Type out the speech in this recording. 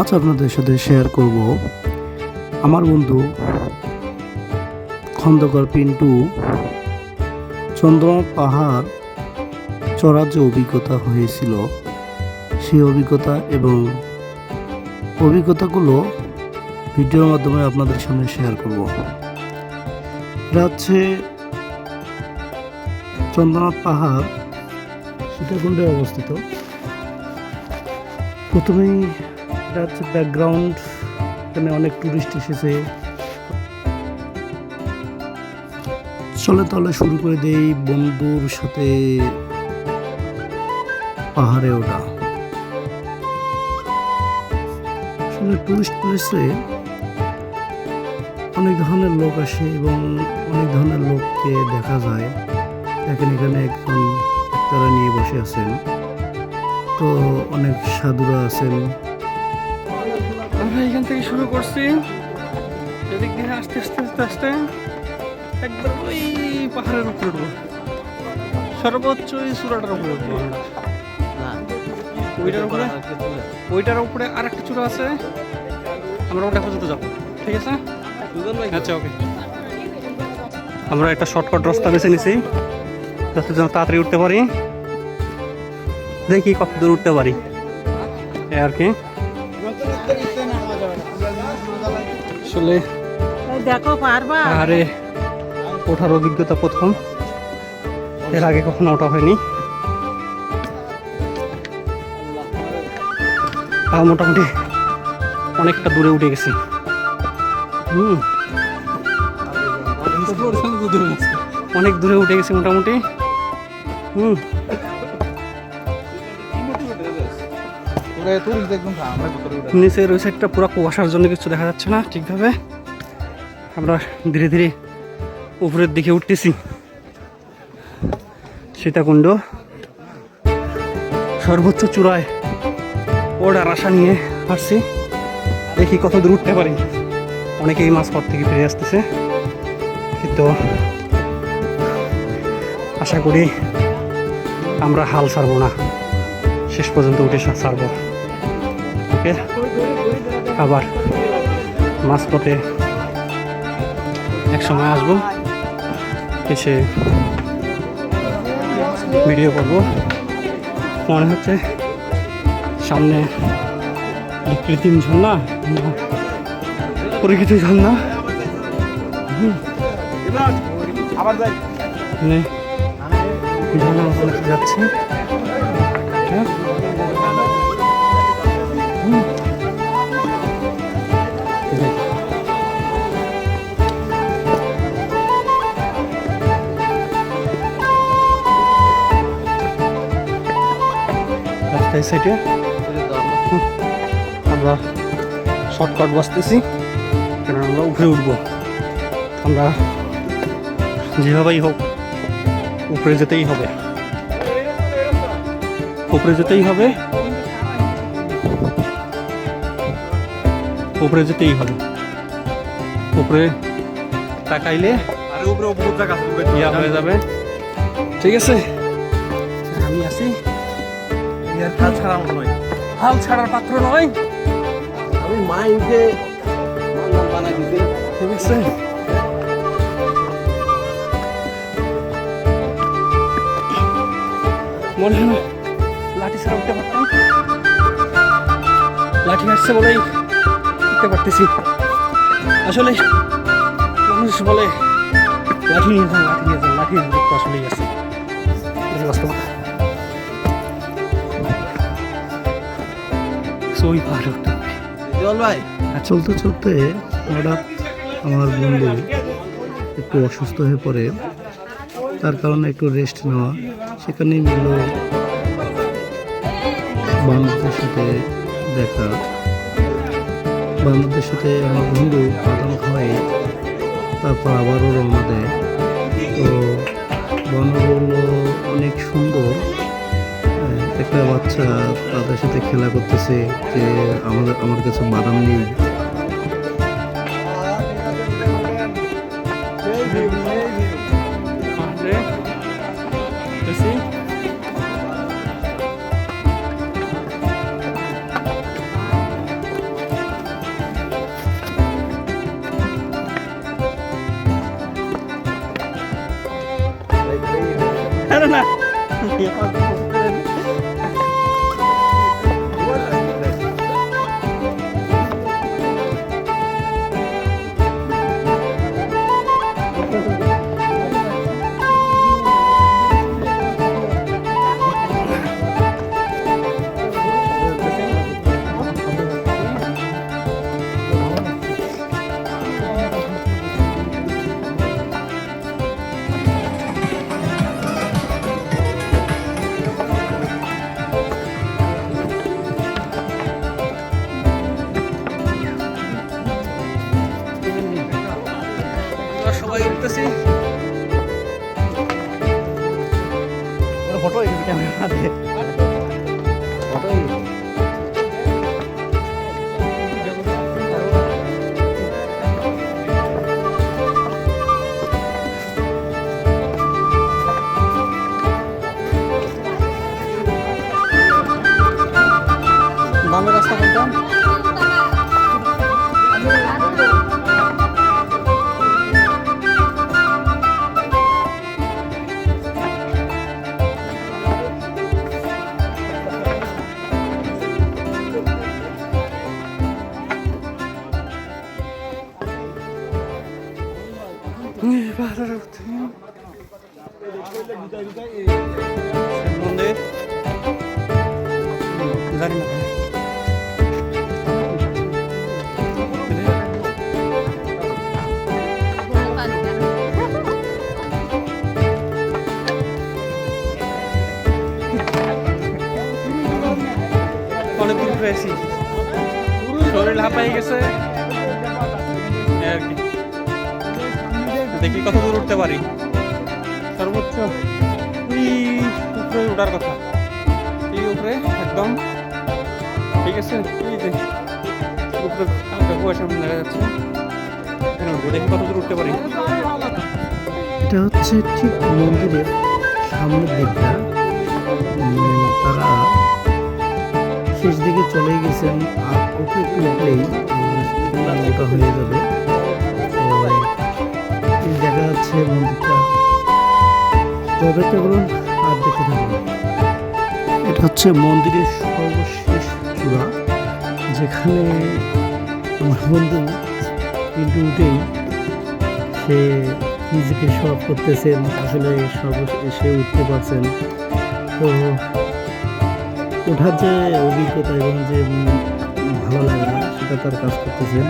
আজ আপনাদের সাথে শেয়ার করব আমার বন্ধু খন্দকার পিন্টু চন্দ্রনাথ পাহাড় চড়ার যে অভিজ্ঞতা হয়েছিল, সেই অভিজ্ঞতা এবং অভিজ্ঞতাগুলো ভিডিওর মাধ্যমে আপনাদের সামনে শেয়ার করব। এটা হচ্ছে চন্দ্রনাথ পাহাড় সীতাকুণ্ডে অবস্থিত? প্রথমেই এটা হচ্ছে ব্যাকগ্রাউন্ড এখানে অনেক টুরিস্ট এসেছে। চলে তাহলে শুরু করে দেই বন্ধুর সাথে পাহাড়ে ওঠা। আসলে টুরিস্ট প্লেসে অনেক ধরনের লোক আসে এবং অনেক ধরনের লোককে দেখা যায়। দেখেন এখানে একজন তারা নিয়ে বসে আছেন। তো অনেক সাধুরা আছেন। আমরা এখান থেকে শুরু করছি। এদিক দিয়ে আস্তে আস্তে আস্তে আস্তে। একবার ওই পাহাড়ের উপরে উঠবো। সর্বোচ্চ ওই চূড়াটার উপরে উঠবো। ওইটার উপরে? ওইটার উপরে আর একটা চূড়া আছে। আমরা ওটা পর্যন্ত যাব। ঠিক আছে? আচ্ছা ওকে। আমরা একটা শর্টকাট রাস্তা বেছে নিছি। যাতে যেন তাড়াতাড়ি উঠতে পারি। দেখি কত দূর উঠতে পারি। এই আর কি। আসলে দেখো পারবা? পাহাড়ে ওঠার অভিজ্ঞতা প্রথম। এর আগে কখনো ওঠা হয়নি। আর মোটামুটি অনেকটা দূরে উঠে গেছি। হুম। অনেক দূরে উঠে গেছি মোটামুটি। হুম। নিচের ওই সাইডটা পুরো কুয়াশার জন্য কিছু দেখা যাচ্ছে না, ঠিকভাবে। আমরা ধীরে ধীরে উপরের দিকে উঠতেছি। সীতাকুণ্ড। সর্বোচ্চ চূড়ায় ওড়ার আশা নিয়ে আসছি। দেখি কত দূর উঠতে পারি। অনেকেই মাছ পথ থেকে ফিরে আসতেছে। কিন্তু আশা করি আমরা হাল ছাড়বো না। শেষ পর্যন্ত উঠে ছাড়বো। ওকে আবার মাঝপথে এক সময় আসব। এসে ভিডিও করব। মনে হচ্ছে সামনে কৃত্রিম ঝর্ণা না প্রকৃতির ঝর্ণা। মানে ঝর্ণা যাচ্ছে। হ্যাঁ? রাস্তায় সাইডে আমরা শর্টকাট বসতেছি কেন আমরা উপরে উঠব। আমরা যেভাবেই হোক উপরে যেতেই হবে। উপরে যেতেই হবে। উপরে যেতেই হবে। উপরে তাকাইলে উপরে উপরে ইয়া হয়ে যাবে। ঠিক আছে? আমি আছি। ইয়ার কাজ ছাড়া আমার নয়। হাল ছাড়ার পাত্র নয়। আমি মান্দার বানাই দিতে ঠিক আছে মনে হয় লাঠি ছাড়া উঠতে পারতাম। লাঠি আসছে বলেই উঠতে পারতেছি। আসলে মানুষ বলে লাঠি নিয়ে যান লাঠি নিয়ে যান লাঠি আসলেই আছে বাস্তবতা। উঠতে হবে। জল ভাই। চলতে চলতে হঠাৎ আমার বন্ধু একটু অসুস্থ হয়ে পড়ে। তার কারণে একটু রেস্ট নেওয়া। সেখানেই মিলল বান্ধবদের সাথে দেখা। বান্ধবদের সাথে আমার বন্ধু বাদাম খাওয়াই তারপর আবারও রওনা দেয়। তো বনগুলো অনেক সুন্দর। একটা বাচ্চা তাদের সাথে খেলা করতেছে যে আমাদের আমার কাছে বাদাম নেই Yeah. Photo camera দিয়ে ফটো মন্দির জানি না অনেক দূর পেয়েছি শরীর হাঁপাই গেছে দেখি কত দূর উঠতে পারি। সর্বোচ্চ ওই উপরে ওঠার কথা। এই উপরে, একদম। ঠিক আছে? এই যে উপরে হালকা কুয়াশা দেখা যাচ্ছে। উঠতে পারি। এটা হচ্ছে ঠিক মন্দিরের সামনের দিকটা। তারা শেষ দিকে চলে গেছেন। আর ওকে একটু উঠলেই হয়ে যাবে। দেখা যাচ্ছে মন্দিরটা দেখতে বলুন আর দেখতে থাকুন। এটা হচ্ছে মন্দিরের সর্বশেষ চূড়া, যেখানে আমার বন্ধু কিন্তু উঠেই সে নিজেকে সব করতেছেন আসলে সর্বশেষে উঠতে পারছেন। তো ওঠার যে অভিজ্ঞতা এবং যে ভালো লাগা, সেটা তার কাজ করতেছেন।